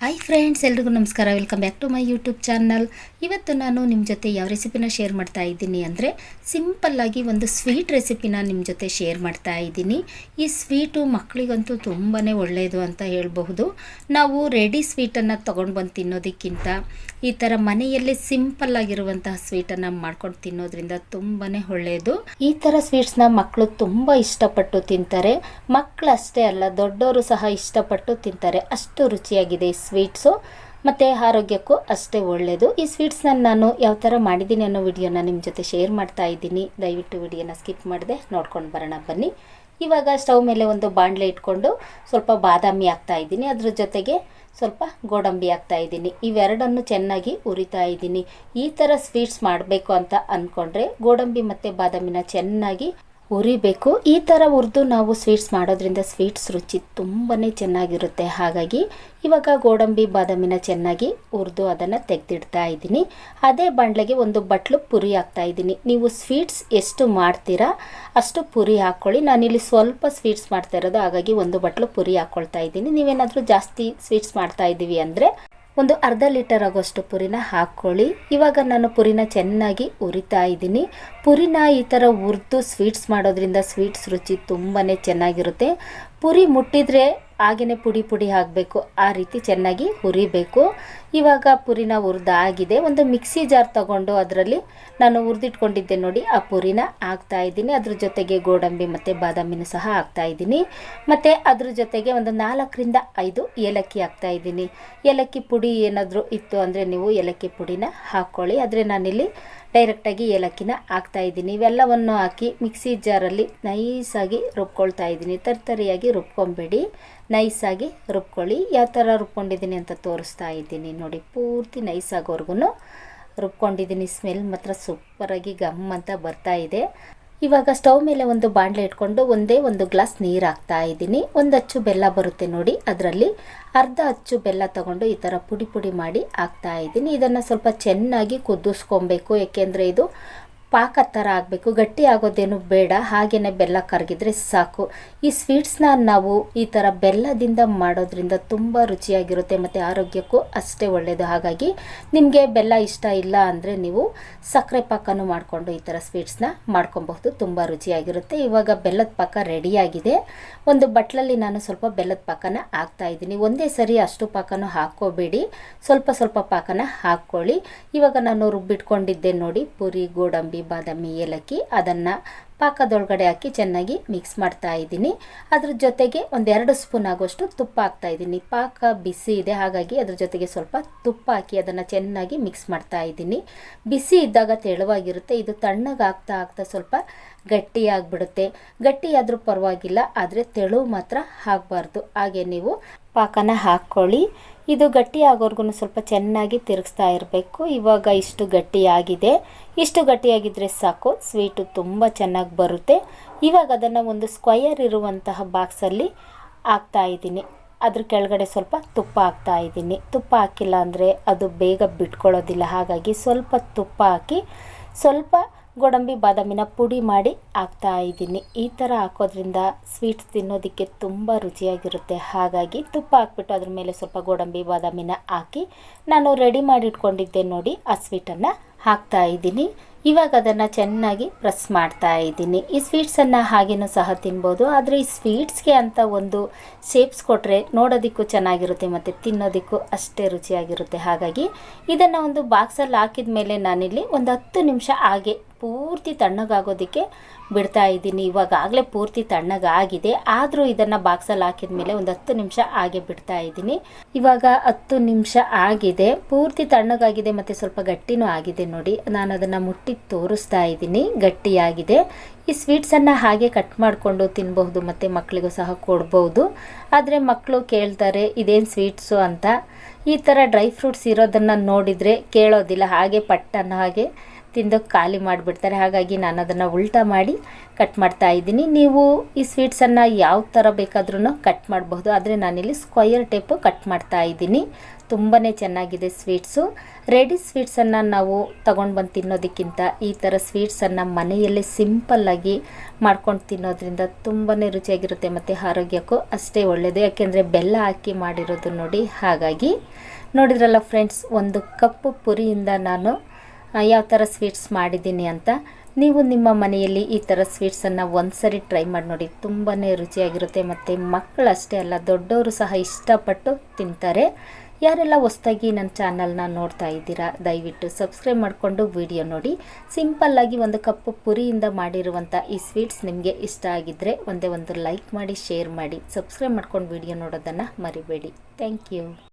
Hi friends ಎಲ್ರಿಗೂ ನಮಸ್ಕಾರ. Welcome back to my YouTube channel ಇವತ್ತು ನಾನು ನಿಮ್ಮ ಜೊತೆ ಯಾವ ರೆಸಿಪಿನ ಶೇರ್ ಮಾಡ್ತಾ ಇದ್ದೀನಿ ಅಂದರೆ ಸಿಂಪಲ್ಲಾಗಿ ಒಂದು ಸ್ವೀಟ್ ರೆಸಿಪಿನ ನಿಮ್ಮ ಜೊತೆ ಶೇರ್ ಮಾಡ್ತಾ ಇದ್ದೀನಿ. ಈ ಸ್ವೀಟು ಮಕ್ಕಳಿಗಂತೂ ತುಂಬಾ ಒಳ್ಳೆಯದು ಅಂತ ಹೇಳಬಹುದು. ನಾವು ರೆಡಿ ಸ್ವೀಟನ್ನು ತೊಗೊಂಡು ಬಂದು ತಿನ್ನೋದಕ್ಕಿಂತ ಈ ಥರ ಮನೆಯಲ್ಲೇ ಸಿಂಪಲ್ ಆಗಿರುವಂತಹ ಸ್ವೀಟನ್ನು ಮಾಡ್ಕೊಂಡು ತಿನ್ನೋದ್ರಿಂದ ತುಂಬಾ ಒಳ್ಳೆಯದು ಈ ಥರ ಸ್ವೀಟ್ಸ್ನ ಮಕ್ಕಳು ತುಂಬ ಇಷ್ಟಪಟ್ಟು ತಿಂತಾರೆ. ಮಕ್ಕಳಷ್ಟೇ ಅಲ್ಲ ದೊಡ್ಡವರು ಸಹ ಇಷ್ಟಪಟ್ಟು ತಿಂತಾರೆ. ಅಷ್ಟು ರುಚಿಯಾಗಿದೆ ಸ್ವೀಟ್ಸು ಮತ್ತು ಆರೋಗ್ಯಕ್ಕೂ ಅಷ್ಟೇ ಒಳ್ಳೆಯದು ಈ ಸ್ವೀಟ್ಸ್ನ ನಾನು ಯಾವ ಥರ ಮಾಡಿದ್ದೀನಿ ಅನ್ನೋ ವಿಡಿಯೋನ ನಿಮ್ಮ ಜೊತೆ ಶೇರ್ ಮಾಡ್ತಾ ಇದ್ದೀನಿ. ದಯವಿಟ್ಟು ವಿಡಿಯೋನ ಸ್ಕಿಪ್ ಮಾಡಿದೆ ನೋಡ್ಕೊಂಡು ಬರೋಣ, ಬನ್ನಿ. ಇವಾಗ ಸ್ಟವ್ ಮೇಲೆ ಒಂದು ಬಾಣಲೆ ಇಟ್ಕೊಂಡು ಸ್ವಲ್ಪ ಬಾದಾಮಿ ಹಾಕ್ತಾ ಇದ್ದೀನಿ. ಅದ್ರ ಜೊತೆಗೆ ಸ್ವಲ್ಪ ಗೋಡಂಬಿ ಹಾಕ್ತಾ ಇದ್ದೀನಿ. ಇವೆರಡನ್ನು ಚೆನ್ನಾಗಿ ಉರಿತಾ ಇದ್ದೀನಿ. ಈ ಥರ ಸ್ವೀಟ್ಸ್ ಮಾಡಬೇಕು ಅಂತ ಅಂದ್ಕೊಂಡ್ರೆ ಗೋಡಂಬಿ ಮತ್ತು ಬಾದಾಮಿನ ಚೆನ್ನಾಗಿ ಉರಿಬೇಕು ಈ ಥರ ಹುರಿದು ನಾವು ಸ್ವೀಟ್ಸ್ ಮಾಡೋದ್ರಿಂದ ಸ್ವೀಟ್ಸ್ ರುಚಿ ತುಂಬಾ ಚೆನ್ನಾಗಿರುತ್ತೆ. ಹಾಗಾಗಿ ಇವಾಗ ಗೋಡಂಬಿ, ಬಾದಾಮಿನ ಚೆನ್ನಾಗಿ ಹುರಿದು ಅದನ್ನು ತೆಗೆದಿಡ್ತಾ ಇದ್ದೀನಿ. ಅದೇ ಬಾಣಲೆಗೆ ಒಂದು ಬಟ್ಲು ಪುರಿ ಹಾಕ್ತಾ ಇದ್ದೀನಿ. ನೀವು ಸ್ವೀಟ್ಸ್ ಎಷ್ಟು ಮಾಡ್ತೀರಾ ಅಷ್ಟು ಪುರಿ ಹಾಕ್ಕೊಳ್ಳಿ. ನಾನಿಲ್ಲಿ ಸ್ವಲ್ಪ ಸ್ವೀಟ್ಸ್ ಮಾಡ್ತಾ ಇರೋದು, ಹಾಗಾಗಿ ಒಂದು ಬಟ್ಲು ಪುರಿ ಹಾಕ್ಕೊಳ್ತಾ ಇದ್ದೀನಿ. ನೀವೇನಾದರೂ ಜಾಸ್ತಿ ಸ್ವೀಟ್ಸ್ ಮಾಡ್ತಾ ಇದ್ದೀವಿ ಅಂದರೆ ಒಂದು ಅರ್ಧ ಲೀಟರ್ ಆಗೋಷ್ಟು ಪುರಿನ ಹಾಕ್ಕೊಳ್ಳಿ. ಇವಾಗ ನಾನು ಪುರಿನ ಚೆನ್ನಾಗಿ ಉರಿತಾ ಇದ್ದೀನಿ. ಪುರಿನ ಈ ಥರ ಹುರಿದು ಸ್ವೀಟ್ಸ್ ಮಾಡೋದ್ರಿಂದ ಸ್ವೀಟ್ಸ್ ರುಚಿ ತುಂಬಾ ಚೆನ್ನಾಗಿರುತ್ತೆ. ಪುರಿ ಮುಟ್ಟಿದ್ರೆ ಹಾಗೆಯೇ ಪುಡಿ ಪುಡಿ ಹಾಕಬೇಕು. ಆ ರೀತಿ ಚೆನ್ನಾಗಿ ಹುರಿಬೇಕು. ಇವಾಗ ಪುರಿನ ಹುರಿದಾಗಿದೆ ಒಂದು ಮಿಕ್ಸಿ ಜಾರ್ ತಗೊಂಡು ಅದರಲ್ಲಿ ನಾನು ಹುರಿದಿಟ್ಕೊಂಡಿದ್ದೆ ನೋಡಿ, ಆ ಪುರಿನ ಹಾಕ್ತಾ ಇದ್ದೀನಿ. ಅದ್ರ ಜೊತೆಗೆ ಗೋಡಂಬಿ ಮತ್ತು ಬಾದಾಮಿನೂ ಸಹ ಹಾಕ್ತಾ ಇದ್ದೀನಿ. ಮತ್ತು ಅದ್ರ ಜೊತೆಗೆ ಒಂದು ನಾಲ್ಕರಿಂದ ಐದು ಏಲಕ್ಕಿ ಹಾಕ್ತಾ ಇದ್ದೀನಿ. ಏಲಕ್ಕಿ ಪುಡಿ ಏನಾದರೂ ಇತ್ತು ಅಂದರೆ ನೀವು ಏಲಕ್ಕಿ ಪುಡಿನ ಹಾಕ್ಕೊಳ್ಳಿ ಆದರೆ ನಾನಿಲ್ಲಿ ಡೈರೆಕ್ಟಾಗಿ ಏಲಕ್ಕಿನ ಹಾಕ್ತಾ ಇದ್ದೀನಿ. ಇವೆಲ್ಲವನ್ನು ಹಾಕಿ ಮಿಕ್ಸಿ ಜಾರಲ್ಲಿ ನೈಸಾಗಿ ರುಬ್ಕೊಳ್ತಾ ಇದ್ದೀನಿ. ತರ್ತರಿಯಾಗಿ ರುಬ್ಕೊಬೇಡಿ. ನೈಸಾಗಿ ರುಬ್ಕೊಳ್ಳಿ. ಯಾವ ಥರ ರುಬ್ಕೊಂಡಿದ್ದೀನಿ ಅಂತ ತೋರಿಸ್ತಾ ಇದ್ದೀನಿ. ನೋಡಿ, ಪೂರ್ತಿ ನೈಸ್ ಆಗೋವರೆಗೂ ರುಬ್ಕೊಂಡಿದ್ದೀನಿ. ಸ್ಮೆಲ್ ಮಾತ್ರ ಸೂಪರಾಗಿ ಗಮ್ ಅಂತ ಬರ್ತಾ ಇದೆ. ಇವಾಗ ಸ್ಟವ್ ಮೇಲೆ ಒಂದು ಬಾಣಲೆ ಇಟ್ಕೊಂಡು ಒಂದೇ ಒಂದು ಗ್ಲಾಸ್ ನೀರು ಹಾಕ್ತಾ ಇದ್ದೀನಿ. ಒಂದು ಅಚ್ಚು ಬೆಲ್ಲ ಬರುತ್ತೆ ನೋಡಿ, ಅದರಲ್ಲಿ ಅರ್ಧ ಅಚ್ಚು ಬೆಲ್ಲ ತಗೊಂಡು ಈ ಥರ ಪುಡಿ ಪುಡಿ ಮಾಡಿ ಹಾಕ್ತಾ ಇದ್ದೀನಿ. ಇದನ್ನು ಸ್ವಲ್ಪ ಚೆನ್ನಾಗಿ ಕುದಿಸ್ಕೊಬೇಕು, ಏಕೆಂದರೆ ಇದು ಪಾಕ ಥರ ಆಗಬೇಕು ಗಟ್ಟಿ ಆಗೋದೇನು ಬೇಡ ಹಾಗೆಯೇ ಬೆಲ್ಲ ಕರಗಿದ್ರೆ ಸಾಕು. ಈ ಸ್ವೀಟ್ಸ್ನ ನಾವು ಈ ಥರ ಬೆಲ್ಲದಿಂದ ಮಾಡೋದ್ರಿಂದ ತುಂಬ ರುಚಿಯಾಗಿರುತ್ತೆ, ಮತ್ತು ಆರೋಗ್ಯಕ್ಕೂ ಅಷ್ಟೇ ಒಳ್ಳೆಯದು ಹಾಗಾಗಿ ನಿಮಗೆ ಬೆಲ್ಲ ಇಷ್ಟ ಇಲ್ಲ ಅಂದರೆ ನೀವು ಸಕ್ಕರೆ ಪಾಕನೂ ಮಾಡಿಕೊಂಡು ಈ ಥರ ಸ್ವೀಟ್ಸ್ನ ಮಾಡ್ಕೊಬಹುದು, ತುಂಬ ರುಚಿಯಾಗಿರುತ್ತೆ. ಇವಾಗ ಬೆಲ್ಲದ ಪಾಕ ರೆಡಿಯಾಗಿದೆ. ಒಂದು ಬಟ್ಲಲ್ಲಿ ನಾನು ಸ್ವಲ್ಪ ಬೆಲ್ಲದ ಪಾಕನ ಹಾಕ್ತಾ ಇದ್ದೀನಿ. ಒಂದೇ ಸರಿ ಅಷ್ಟು ಪಾಕನೂ ಹಾಕ್ಕೋಬೇಡಿ. ಸ್ವಲ್ಪ ಸ್ವಲ್ಪ ಪಾಕನ ಹಾಕ್ಕೊಳ್ಳಿ. ಇವಾಗ ನಾನು ರುಬ್ಬಿಟ್ಕೊಂಡಿದ್ದೆ ನೋಡಿ, ಪುರಿ, ಗೋಡಂಬಿ ಬಾದಾಮಿ ಏಲಕ್ಕಿ ಅದನ್ನು ಪಾಕದೊಳಗಡೆ ಹಾಕಿ ಚೆನ್ನಾಗಿ ಮಿಕ್ಸ್ ಮಾಡ್ತಾ ಇದ್ದೀನಿ. ಅದ್ರ ಜೊತೆಗೆ ಒಂದೆರಡು ಸ್ಪೂನ್ ಆಗೋಷ್ಟು ತುಪ್ಪ ಹಾಕ್ತಾ ಇದ್ದೀನಿ. ಪಾಕ ಬಿಸಿ ಇದೆ, ಹಾಗಾಗಿ ಅದ್ರ ಜೊತೆಗೆ ಸ್ವಲ್ಪ ತುಪ್ಪ ಹಾಕಿ ಅದನ್ನು ಚೆನ್ನಾಗಿ ಮಿಕ್ಸ್ ಮಾಡ್ತಾ ಇದ್ದೀನಿ. ಬಿಸಿ ಇದ್ದಾಗ ತೆಳುವಾಗಿರುತ್ತೆ. ಇದು ತಣ್ಣಗಾಗ್ತಾ ಆಗ್ತಾ ಸ್ವಲ್ಪ ಗಟ್ಟಿಯಾಗಿಬಿಡುತ್ತೆ ಗಟ್ಟಿಯಾದರೂ ಪರವಾಗಿಲ್ಲ, ಆದರೆ ತೆಳು ಮಾತ್ರ ಆಗಬಾರ್ದು. ಹಾಗೆ ನೀವು ಪಾಕನ ಹಾಕ್ಕೊಳ್ಳಿ ಇದು ಗಟ್ಟಿ ಆಗೋರ್ಗು ಸ್ವಲ್ಪ ಚೆನ್ನಾಗಿ ತಿರುಗಿಸ್ತಾ ಇರಬೇಕು. ಇವಾಗ ಇಷ್ಟು ಗಟ್ಟಿಯಾಗಿದೆ ಇಷ್ಟು ಗಟ್ಟಿಯಾಗಿದ್ದರೆ ಸಾಕು. ಸ್ವೀಟು ತುಂಬ ಚೆನ್ನಾಗಿ ಬರುತ್ತೆ. ಇವಾಗ ಅದನ್ನು ಒಂದು ಸ್ಕ್ವಯರ್ ಇರುವಂತಹ ಬಾಕ್ಸಲ್ಲಿ ಹಾಕ್ತಾ ಇದ್ದೀನಿ. ಅದ್ರ ಕೆಳಗಡೆ ಸ್ವಲ್ಪ ತುಪ್ಪ ಹಾಕ್ತಾ ಇದ್ದೀನಿ. ತುಪ್ಪ ಹಾಕಿಲ್ಲ ಅಂದರೆ ಅದು ಬೇಗ ಬಿಟ್ಕೊಳ್ಳೋದಿಲ್ಲ. ಹಾಗಾಗಿ ಸ್ವಲ್ಪ ತುಪ್ಪ ಹಾಕಿ ಸ್ವಲ್ಪ ಗೋಡಂಬಿ, ಬಾದಾಮಿನ ಪುಡಿ ಮಾಡಿ ಹಾಕ್ತಾ ಇದ್ದೀನಿ. ಈ ಥರ ಹಾಕೋದ್ರಿಂದ ಸ್ವೀಟ್ಸ್ ತಿನ್ನೋದಕ್ಕೆ ತುಂಬ ರುಚಿಯಾಗಿರುತ್ತೆ. ಹಾಗಾಗಿ ತುಪ್ಪ ಹಾಕ್ಬಿಟ್ಟು ಅದ್ರ ಮೇಲೆ ಸ್ವಲ್ಪ ಗೋಡಂಬಿ, ಬಾದಾಮಿನ ಹಾಕಿ ನಾನು ರೆಡಿ ಮಾಡಿ ಇಟ್ಕೊಂಡಿದ್ದೆ ನೋಡಿ ಆ ಸ್ವೀಟನ್ನು ಹಾಕ್ತಾ ಇದ್ದೀನಿ. ಇವಾಗ ಅದನ್ನು ಚೆನ್ನಾಗಿ ಪ್ರೆಸ್ ಮಾಡ್ತಾ ಇದ್ದೀನಿ. ಈ ಸ್ವೀಟ್ಸನ್ನು ಹಾಗೇನೂ ಸಹ ತಿನ್ಬೋದು. ಆದರೆ ಈ ಸ್ವೀಟ್ಸ್ಗೆ ಅಂತ ಒಂದು ಶೇಪ್ಸ್ ಕೊಟ್ಟರೆ ನೋಡೋದಕ್ಕೂ ಚೆನ್ನಾಗಿರುತ್ತೆ ಮತ್ತು ತಿನ್ನೋದಕ್ಕೂ ಅಷ್ಟೇ ರುಚಿಯಾಗಿರುತ್ತೆ. ಹಾಗಾಗಿ ಇದನ್ನು ಒಂದು ಬಾಕ್ಸಲ್ಲಿ ಹಾಕಿದ ಮೇಲೆ ನಾನಿಲ್ಲಿ ಒಂದು ಹತ್ತು ನಿಮಿಷ ಹಾಗೆ ಪೂರ್ತಿ ತಣ್ಣಗಾಗೋದಕ್ಕೆ ಬಿಡ್ತಾ ಇದ್ದೀನಿ. ಇವಾಗಾಗಲೇ ಪೂರ್ತಿ ತಣ್ಣಗಾಗಿದೆ. ಆದರೂ ಇದನ್ನು ಬಾಕ್ಸಲ್ಲಿ ಹಾಕಿದ ಮೇಲೆ ಒಂದು ಹತ್ತು ನಿಮಿಷ ಹಾಗೆ ಬಿಡ್ತಾ ಇದ್ದೀನಿ. ಇವಾಗ ಹತ್ತು ನಿಮಿಷ ಆಗಿದೆ. ಪೂರ್ತಿ ತಣ್ಣಗಾಗಿದೆ ಮತ್ತು ಸ್ವಲ್ಪ ಗಟ್ಟಿನೂ ಆಗಿದೆ ನೋಡಿ. ನಾನು ಅದನ್ನು ಮುಟ್ಟಿ ತೋರಿಸ್ತಾ ಇದ್ದೀನಿ. ಗಟ್ಟಿಯಾಗಿದೆ. ಈ ಸ್ವೀಟ್ಸನ್ನು ಹಾಗೆ ಕಟ್ ಮಾಡಿಕೊಂಡು ತಿನ್ನಬಹುದು ಮತ್ತು ಮಕ್ಕಳಿಗೂ ಸಹ ಕೊಡ್ಬೋದು ಆದರೆ ಮಕ್ಕಳು ಕೇಳ್ತಾರೆ, ಇದೇನು ಸ್ವೀಟ್ಸು ಅಂತ? ಈ ಥರ ಡ್ರೈ ಫ್ರೂಟ್ಸ್ ಇರೋದನ್ನು ನೋಡಿದರೆ ಕೇಳೋದಿಲ್ಲ. ಹಾಗೆ ಪಟ್ಟನ್ನು ಹಾಗೆ ತಿಂದು ಖಾಲಿ ಮಾಡಿಬಿಡ್ತಾರೆ. ಹಾಗಾಗಿ ನಾನು ಅದನ್ನು ಉಲ್ಟಾ ಮಾಡಿ ಕಟ್ ಮಾಡ್ತಾ ಇದ್ದೀನಿ. ನೀವು ಈ ಸ್ವೀಟ್ಸನ್ನು ಯಾವ ಥರ ಬೇಕಾದ್ರೂ ಕಟ್ ಮಾಡಬಹುದು. ಆದರೆ ನಾನಿಲ್ಲಿ ಸ್ಕ್ವಯರ್ ಟೇಪು ಕಟ್ ಮಾಡ್ತಾ ಇದ್ದೀನಿ. ತುಂಬಾ ಚೆನ್ನಾಗಿದೆ ಸ್ವೀಟ್ಸು ರೆಡಿ ಸ್ವೀಟ್ಸನ್ನು ನಾವು ತೊಗೊಂಡು ಬಂದು ತಿನ್ನೋದಕ್ಕಿಂತ ಈ ಥರ ಸ್ವೀಟ್ಸನ್ನು ಮನೆಯಲ್ಲೇ ಸಿಂಪಲ್ಲಾಗಿ ಮಾಡ್ಕೊಂಡು ತಿನ್ನೋದ್ರಿಂದ ತುಂಬಾ ರುಚಿಯಾಗಿರುತ್ತೆ ಮತ್ತು ಆರೋಗ್ಯಕ್ಕೂ ಅಷ್ಟೇ ಒಳ್ಳೆಯದು ಯಾಕೆಂದರೆ ಬೆಲ್ಲ ಹಾಕಿ ಮಾಡಿರೋದು ನೋಡಿ ಹಾಗಾಗಿ. ನೋಡಿದ್ರಲ್ಲ ಫ್ರೆಂಡ್ಸ್ ಒಂದು ಕಪ್ಪು ಪುರಿಯಿಂದ ನಾನು ಯಾವ ಥರ ಸ್ವೀಟ್ಸ್ ಮಾಡಿದ್ದೀನಿ ಅಂತ. ನೀವು ನಿಮ್ಮ ಮನೆಯಲ್ಲಿ ಈ ಥರ ಸ್ವೀಟ್ಸನ್ನು ಒಂದು ಸರಿ ಟ್ರೈ ಮಾಡಿ ನೋಡಿ. ತುಂಬಾ ರುಚಿಯಾಗಿರುತ್ತೆ ಮತ್ತು ಮಕ್ಕಳಷ್ಟೇ ಅಲ್ಲ, ದೊಡ್ಡವರು ಸಹ ಇಷ್ಟಪಟ್ಟು ತಿಂತಾರೆ. ಯಾರೆಲ್ಲ ಹೊಸ್ದಾಗಿ ನನ್ನ ಚಾನಲ್ನ ನೋಡ್ತಾ ಇದ್ದೀರಾ, ದಯವಿಟ್ಟು ಸಬ್ಸ್ಕ್ರೈಬ್ ಮಾಡಿಕೊಂಡು ವಿಡಿಯೋ ನೋಡಿ. ಸಿಂಪಲ್ಲಾಗಿ ಒಂದು ಕಪ್ಪು ಪುರಿಯಿಂದ ಮಾಡಿರುವಂಥ ಈ ಸ್ವೀಟ್ಸ್ ನಿಮಗೆ ಇಷ್ಟ ಆಗಿದ್ದರೆ ಒಂದೇ ಒಂದು ಲೈಕ್ ಮಾಡಿ ಶೇರ್ ಮಾಡಿ ಸಬ್ಸ್ಕ್ರೈಬ್ ಮಾಡ್ಕೊಂಡು ವಿಡಿಯೋ ನೋಡೋದನ್ನು ಮರಿಬೇಡಿ. Thank you